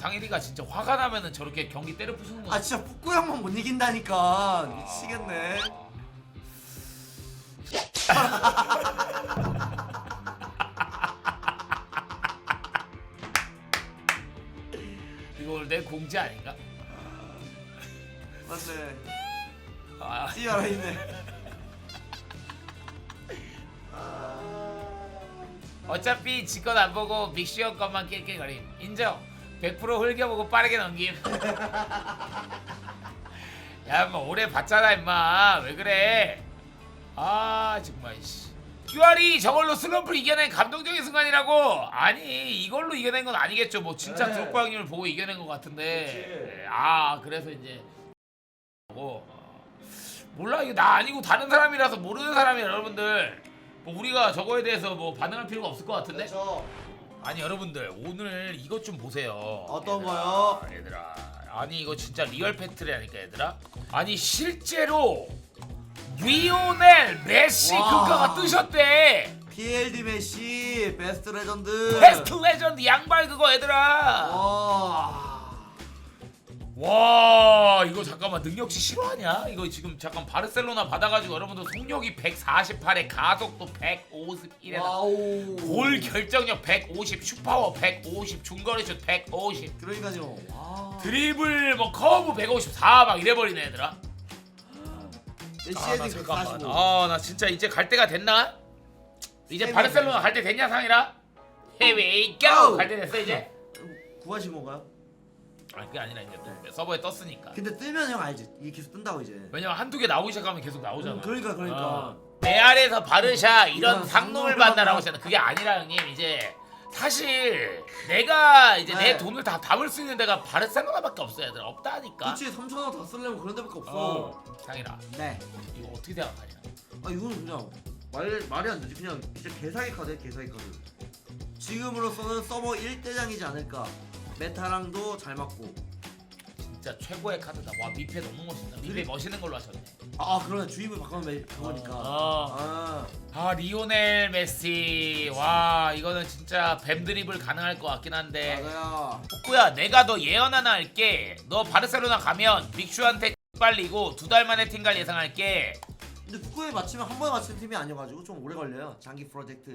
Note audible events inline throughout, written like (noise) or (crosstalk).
상일이가 진짜 화가 나면은 저렇게 경기 때려 부수는 거야. 아 진짜 북구 형만 못 이긴다니까 미치겠네 (laughs) 오늘 내 공지 아닌가? 맞네 아, 찌어라 있네 어차피 지건 안 보고 믹시 형 것만 낄낄거림. 인정. 100% 흘겨보고 빠르게 넘김. 야, 뭐 오래 봤잖아, 임마. 왜 그래? 아, 정말 씨. QR이 저걸로 슬럼프를 이겨낸 감동적인 순간이라고? 아니, 이걸로 이겨낸 건 아니겠죠. 뭐 진짜 네. 드롭바 형님을 보고 이겨낸 것 같은데. 그치. 네, 아, 그래서 이제 뭐 어, 몰라 이거 나 아니고 다른 사람이라서 모르는 사람이 여러분들 뭐 우리가 저거에 대해서 뭐 반응할 필요가 없을 것 같은데 그렇죠 아니 여러분들 오늘 이것 좀 보세요. 어떤 거요? 얘들아. 아니 이거 진짜 리얼 팩트라니까 얘들아. 아니 실제로 리오넬 메시 와. 금가가 뜨셨대. PLD 메시 베스트 레전드. 베스트 레전드 양발 그거 얘들아. 와 와 이거 잠깐만 능력치 실화냐? 이거 지금 잠깐 바르셀로나 받아가지고 여러분들 속력이 148에 가속도 151에 와우 골 결정력 150 슈파워 150 중거리슛 150 그러니까요 와 드리블 뭐 커브 154 막 이래버리네 얘들아 메시 아나 잠깐만 145 아나 진짜 이제 갈 때가 됐나? 이제 세미 바르셀로나 갈 때 됐냐 상이라? Here we go! 갈 때 됐어 이제? 구하신 건가요? 아 그게 아니라 이제 또 서버에 떴으니까 근데 뜨면 형 알지 이게 계속 뜬다고 이제 왜냐면 한두 개 나오기 시작하면 계속 나오잖아. 음, 그러니까, 그러니까. 어. 레알에서 바르샤 이런 이런 상놈을 상놈을 만나라고 만나. 했잖아. 그게 아니라 형님 이제 사실 내가 이제 내 네. 돈을 다 담을 수 있는 데가 바르셀로나밖에 없어 얘들 없다니까. 그치 3천 원 다 쓰려면 그런 데밖에 없어 어. 상이라 네 이거 어떻게 생각하냐? 아 이거는 그냥 말, 말이 안 되지 그냥 진짜 개사기 카드야 개사기 카드 지금으로서는 서버 1대장이지 않을까 메타랑도 잘 맞고. 진짜 최고의 카드다. 와 미페 너무 멋있다. 미페 그래. 멋있는 걸로 하셨네. 아 그러네. 주임을 바꾸면 매- 그거니까. 어. 아. 아 리오넬 메시. 와 이거는 진짜 뱀 드리블 가능할 것 같긴 한데. 맞아요. 복구야 내가 너 예언 하나 할게. 너 바르셀로나 가면 빅슈한테 빨리고 두 달 만에 팀갈 예상할게. 근데 북구에 맞추면 한 번에 맞추는 팀이 아니어가지고 좀 오래 걸려요. 장기 프로젝트.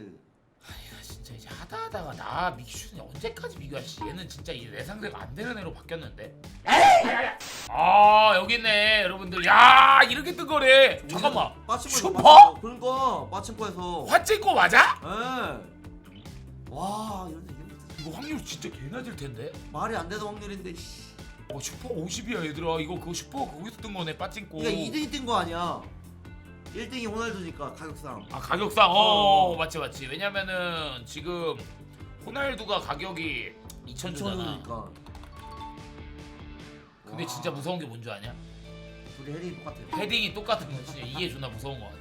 야 진짜 이제 하다 하다가 나 빅슈는 언제까지 비교하지. 얘는 진짜 이 예상대가 안 되는 애로 바뀌었는데. 아 여기 있네 여러분들. 야 이렇게 뜬 거래. 잠깐만. 빠친코에서 슈퍼? 그러니까 빠친코에서. 화찍고 맞아? 예. 와 이런 얘기 이거 확률 진짜 개나질 텐데. 말이 안 되는 확률인데 씨. 어 슈퍼 50이야 얘들아. 이거 그거 슈퍼 거기서 뜬 거네 빠찡고. 그러니까 2등이 뜬거 아니야 1등이 호날두니까 가격상. 아 가격상? 어, 어. 맞지 맞지. 왜냐면은 지금 호날두가 가격이 2천 주잖아. 2천원이니까. 근데 진짜 무서운 게 뭔 줄 아냐? 둘이 헤딩이 똑같아요. 헤딩이 똑같은 거 진짜 이게 존나 무서운 거 같아.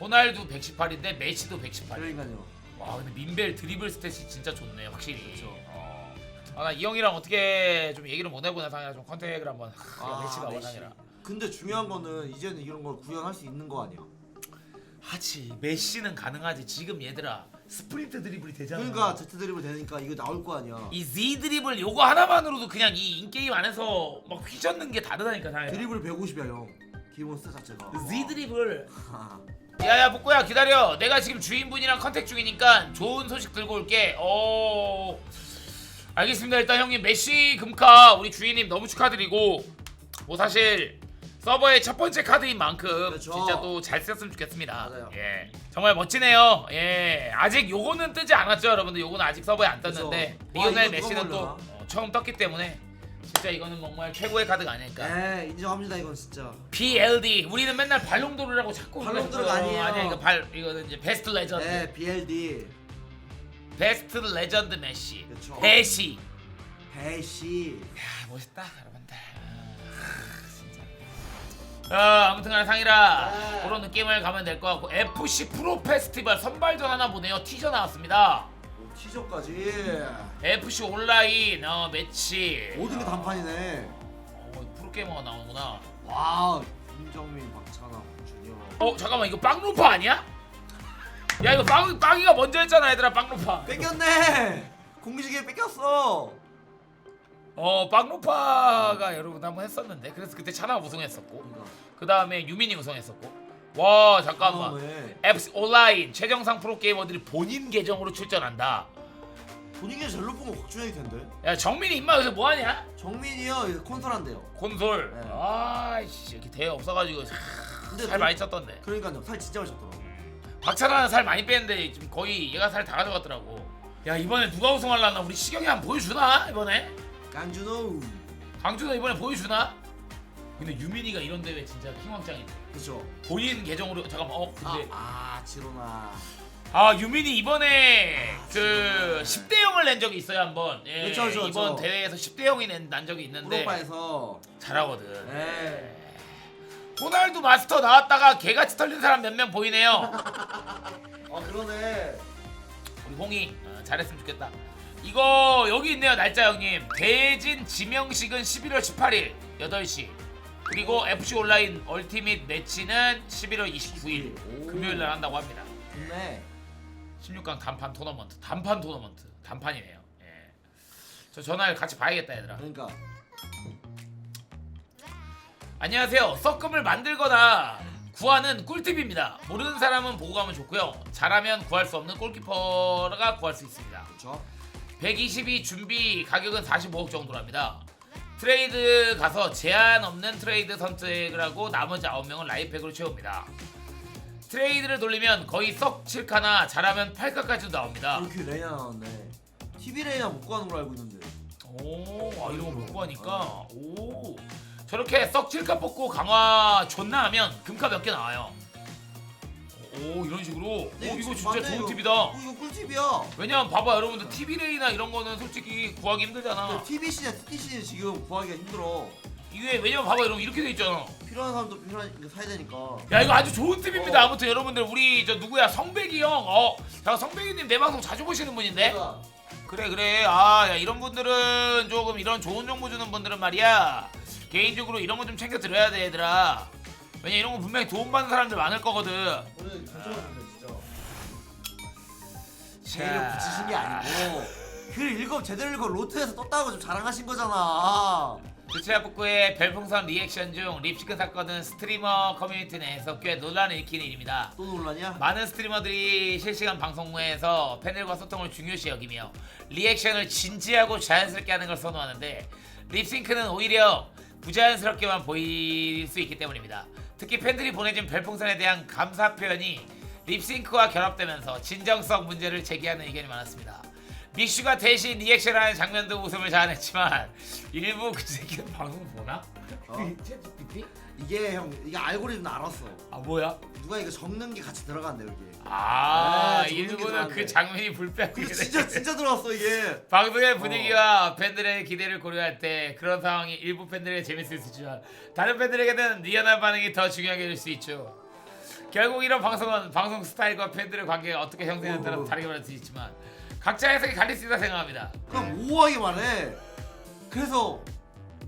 호날두 118인데 메시도 118 그러니까요. 와 근데 민벨 드리블 스탯이 진짜 좋네 확실히. 그렇죠. 어. 아나 이 형이랑 어떻게 좀 얘기를 못 해보나 상이라 좀 컨택을 한번. 아, 메시가 메시. 상이라 근데 중요한 거는 이제는 이런 걸 구현할 수 있는 거 아니야? 하지. 메시는 가능하지. 지금 얘들아 스프린트 드리블이 되잖아. 그러니까 제트 드리블 되니까 이거 나올 거 아니야. 이 Z 드리블 요거 하나만으로도 그냥 이 인게임 안에서 막 휘젓는 게 다르다니까 상이라 드리블 150이야 형. 기본 스tat 자체가. Z 드리블. 아, 야야 복구야 기다려. 내가 지금 주인분이랑 컨택 중이니까 좋은 소식 들고 올게. 어. 알겠습니다. 일단 형님 메시 금카 우리 주인님 너무 축하드리고. 뭐 사실 서버의 첫 번째 카드인 만큼 그렇죠. 진짜 또잘 썼으면 좋겠습니다. 맞아요. 예. 정말 멋지네요. 예. 아직 요거는 뜨지 않았죠 여러분들. 요거는 아직 서버에 안 떴는데 그렇죠. 와, 리오넬 이거 메시는 또. 어, 처음 떴기 때문에 진짜 이거는 정말 최고의 카드가 아닐까. 네 인정합니다 이건 진짜. BLD 우리는 맨날 발롱도르라고 자꾸 발롱도르가 아니에요. 아니야 이거 발 이거는 이제 베스트 레전드. 네 BLD 베스트 레전드 메시. 그쵸. 베시. 배시. 야 멋있다 진짜 아 아무튼간에 상이라 네. 그런 느낌을 가면 될 것 같고 FC 프로 페스티벌 선발전 하나 보네요. 티저 나왔습니다. 오, 티저까지? FC 온라인 어, 매치. 모든 게 단판이네. 어, 프로게이머가 나오는구나. 와 김정민 박찬호 주니어 어 잠깐만 이거 빵루파 아니야? 야 이거 빵, 빵이가 먼저 했잖아 얘들아 빵루파. 뺏겼네! 공식에 뺏겼어. 어 빵로파가 여러분 한번 했었는데 그래서 그때 차나 우승했었고. 그러니까. 그 다음에 유민이 우승했었고. 와 잠깐만. 다음에 앱스 온라인 최정상 프로게이머들이 본인 계정으로 출전한다. 본인이 제일 높은 거 곽준혁이 텐데. 야 정민이 임마 여기서 뭐하냐? 정민이요? 콘솔 한대요. 콘솔. 네. 아이씨 이렇게 대회 없어가지고 근데 살 많이 쪘던데. 그러니까요. 살 진짜 많이 쪘더라고. 박찬하는 살 많이 뺐는데 지금 거의 얘가 살 다 가져갔더라고. 야 이번에 누가 우승하려나? 우리 시경이 한 번 보여주나 이번에? 강준호. 강준호 이번에 보여주나 근데 유민이가 이런 대회 진짜 킹왕짱이네 그렇죠. 본인 계정으로 잠깐만 어 근데 아, 아 지로나. 아 유민이 이번에 아, 그 진짜. 10대 0을 낸 적이 있어요 한번 예, 그쵸, 그쵸, 이번 그쵸. 대회에서 10대 0이 낸, 난 적이 있는데 유로파에서 잘하거든 네. 호날두 마스터 나왔다가 개같이 털린 사람 몇 명 보이네요 (laughs) 아 그러네. 우리 홍이 어, 잘했으면 좋겠다 이거 여기 있네요 날짜 형님 대진 지명식은 11월 18일 8시 그리고 FC 온라인 얼티밋 매치는 11월 29일 오. 금요일 날 한다고 합니다 좋네. 16강 단판 토너먼트 단판 토너먼트 단판이네요 예. 저 전화를 같이 봐야겠다 얘들아 그러니까 안녕하세요 썩금을 만들거나 구하는 꿀팁입니다 모르는 사람은 보고 가면 좋고요 잘하면 구할 수 없는 골키퍼가 구할 수 있습니다 그렇죠. 122 준비 가격은 45억 정도랍니다 트레이드 가서 제한 없는 트레이드 선택을 하고 나머지 9명은 라이팩으로 채웁니다 트레이드를 돌리면 거의 썩 7카나 잘하면 8카까지도 나옵니다 이렇게 레이나 나왔네. TV 레이나 못 구하는 걸로 알고 있는데. 오, 아, 이런 거 보고 하니까 오 저렇게 썩 칠카 뽑고 강화 존나 하면 금카 몇 개 나와요. 오 이런 식으로 오 네, 이거 지금 진짜 맞네, 좋은 이거. 팁이다. 어, 이거 꿀팁이야. 왜냐면 봐봐 여러분들 TV 레이나 이런 거는 솔직히 구하기 힘들잖아. TBC냐 TTC는 지금 구하기가 힘들어. 이게 왜냐면 봐봐 여러분 이렇게 돼 있잖아. 필요한 사람도 필요한 이거 사야 되니까. 야 이거 아주 좋은 팁입니다. 어. 아무튼 여러분들 우리 저 누구야 성백이 형. 어, 자 성백이님 내 방송 자주 보시는 분인데. 내가 그래 그래 아 야, 이런 분들은 조금 이런 좋은 정보 주는 분들은 말이야 개인적으로 이런 거 좀 챙겨 드려야 돼 얘들아 왜냐 이런 거 분명히 도움 받는 사람들 많을 거거든 오늘 결정했는데 진짜. 자. 제를 붙이신 게 아니고 (laughs) 글 읽어 제대로 읽어 로트에서 떴다고 좀 자랑하신 거잖아. 두치아 북구의 별풍선 리액션 중 립시크 사건은 스트리머 커뮤니티 내에서 꽤 논란을 일으키는 일입니다 또 놀라냐? 많은 스트리머들이 실시간 방송 후에서 팬들과 소통을 중요시 여기며 리액션을 진지하고 자연스럽게 하는 걸 선호하는데 립싱크는 오히려 부자연스럽게만 보일 수 있기 때문입니다. 특히 팬들이 보내준 별풍선에 대한 감사 표현이 립싱크와 결합되면서 진정성 문제를 제기하는 의견이 많았습니다. 미슈가 대신 리액션하는 장면도 웃음을 자아냈지만 (laughs) 일부 그 새끼는 방송 보나? 어? (laughs) 그 챗GPT? 이게 형 이게 알고리즘 알았어. 아 뭐야? 누가 이거 적는 게 같이 들어간대 여기. 아 네, 적는 게 일부는 들어갔네. 그 장면이 불편하게 그 진짜 진짜 들어왔어 이게. 방송의 분위기와 팬들의 기대를 고려할 때 그런 상황이 일부 팬들에게 재밌을 수 있지만 다른 팬들에게는 리얼한 반응이 더 중요하게 될 수 있죠. 결국 이런 방송은 방송 스타일과 팬들의 관계가 어떻게 형성되는 따라 오. 다르게 말할 수 있지만 각자 해석이 갈릴 수 있다 생각합니다. 그냥 모호하게 말해. 그래서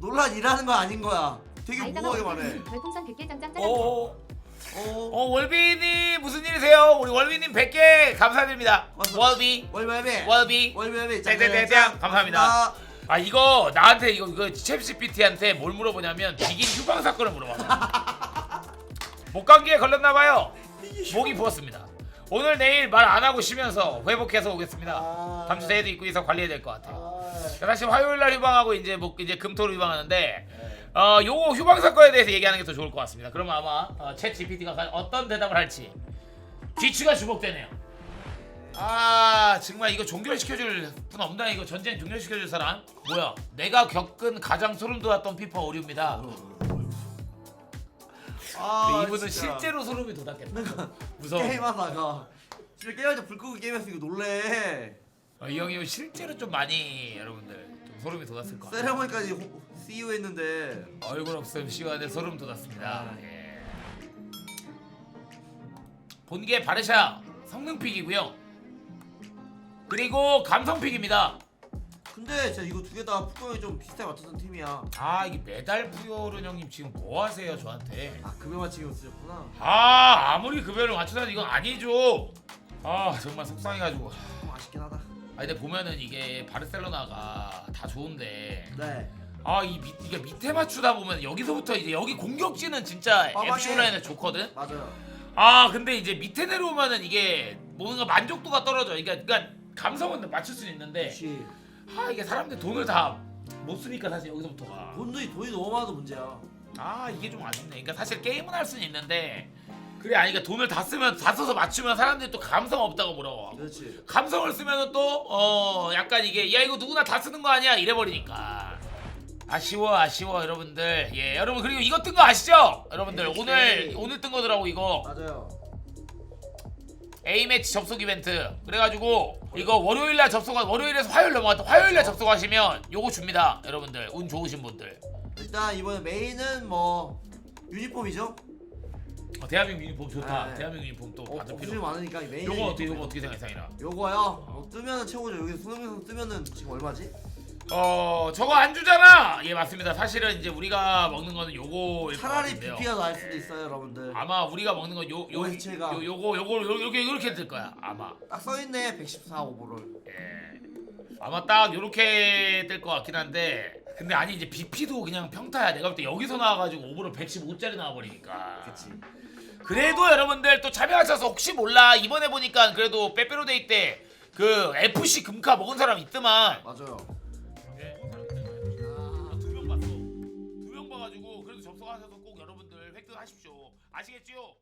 논란이라는 거 아닌 거야. 되게 모호하게 말해. 별풍선 100개 짱짱 짜장 오, 어. 어 월비님 무슨 일이세요? 우리 월비님 100개 감사드립니다. 월비, 월매매. 월비. 월매매. 짱짱짱짱. 감사합니다. 아 이거 나한테 이거 이거 챗GPT한테 뭘 물어보냐면 비긴 휴방 사건을 물어봐. (laughs) 목감기에 걸렸나 봐요. 목이 부었습니다. 오늘 내일 말 안 하고 쉬면서 회복해서 오겠습니다. 아. 다음 주 새해도 있고 해서 관리해야 될 것 같아요. 아. 사실 화요일 날 휴방하고 이제 목 이제 금토로 휴방하는데 네. 어 요거 휴방 사 건에 대해서 얘기하는 게 더 좋을 것 같습니다. 그러면 아마 어, 챗 GPT가 어떤 대답을 할지 귀추가 주목되네요. 아 정말 이거 종결시켜줄 분 없나 이거 전쟁 종결시켜줄 사람 뭐야 내가 겪은 가장 소름 돋았던 피파 오류입니다. 아, 근데 이분은 진짜. 실제로 소름이 돋았겠다. 무서워. 게임하다가 집에 게임할 때 불 끄고 이거 놀래. 어, 이 형이 실제로 좀 많이 여러분들 좀 소름이 돋았을 것 같아요. 세레머니까지 호- CEO 했는데 얼굴 없음 시간에 소름 돋았습니다. 아. 예. 본게 바르샤 성능픽이고요. 그리고 감성픽입니다. 근데 진짜 이거 두 개 다 푸동이 좀 비슷하게 맞췄던 팀이야. 아 이게 메달 부여른 형님 지금 뭐 하세요 저한테? 아 급여 맞추기 쓰셨구나. 아 아무리 급여를 맞추다니 이건 아니죠. 아 정말 속상해가지고 좀 아쉽긴 하다. 아 근데 보면은 이게 바르셀로나가 다 좋은데 네. 아 이 밑 이게 밑에 맞추다 보면 여기서부터 이제 여기 공격진은 진짜 빠방해. FC 온라인에 좋거든. 맞아요. 아 근데 이제 밑에 내려오면은 이게 뭔가 만족도가 떨어져. 그러니까, 그러니까 감성은 맞출 수는 있는데 역시 아 이게 사람들 돈을 다 못 쓰니까 사실 여기서부터가 돈도 돈이 너무 많아도 문제야. 아 이게 좀 아쉽네. 그러니까 사실 게임은 할 수는 있는데 그래 아니 그러니까 돈을 다 쓰면 다 써서 맞추면 사람들이 또 감성 없다고 뭐라고. 그렇지. 감성을 쓰면은 또 어 약간 이게 야 이거 누구나 다 쓰는 거 아니야? 이래 버리니까. 아쉬워 아쉬워 여러분들. 예 여러분 그리고 이거 뜬 거 아시죠? 여러분들 오케이. 오늘 오늘 뜬 거더라고 이거. 맞아요. A 매치 접속 이벤트. 그래가지고 이거 월요일 날 접속 월요일에서 화요일 넘어갔다. 화요일 날 접속하시면 요거 줍니다 여러분들. 운 좋으신 분들. 일단 이번에 메인은 뭐 유니폼이죠. 어, 대한민국 유니폼 좋다 네. 대한민국 유니폼 또 어, 받을 필요 많으니까 이 메인. 요거 어떻게 요거 어떻게 생각해 상이라 요거요. 뭐 뜨면은 최고죠. 여기 손흥민 선수 뜨면은 지금 얼마지? 어 저거 안 주잖아 예 맞습니다 사실은 이제 우리가 먹는 거는 요거일 것 차라리. BP가 나을 수도 있어요, 여러분들. 아마 우리가 먹는 건요요 오해체가. 요 요거 요거 요렇게 요렇게 될 거야 아마 딱 써있네 114 오버롤. 예 아마 딱 요렇게 될 것 같긴 한데 근데 아니 이제 BP도 그냥 평타야. 내가 볼 때 여기서 나와가지고 오버를 115짜리 나와버리니까. 그치. 그래도 여러분들 또 참여하셔서 혹시 몰라. 이번에 보니까 그래도 빼빼로데이 때 그 FC 금카 먹은 사람 있더만. 맞아요. 두명 봤어. 두 명 봐가지고 그래도 접속하셔서 꼭 여러분들 획득하십시오. 아시겠지요?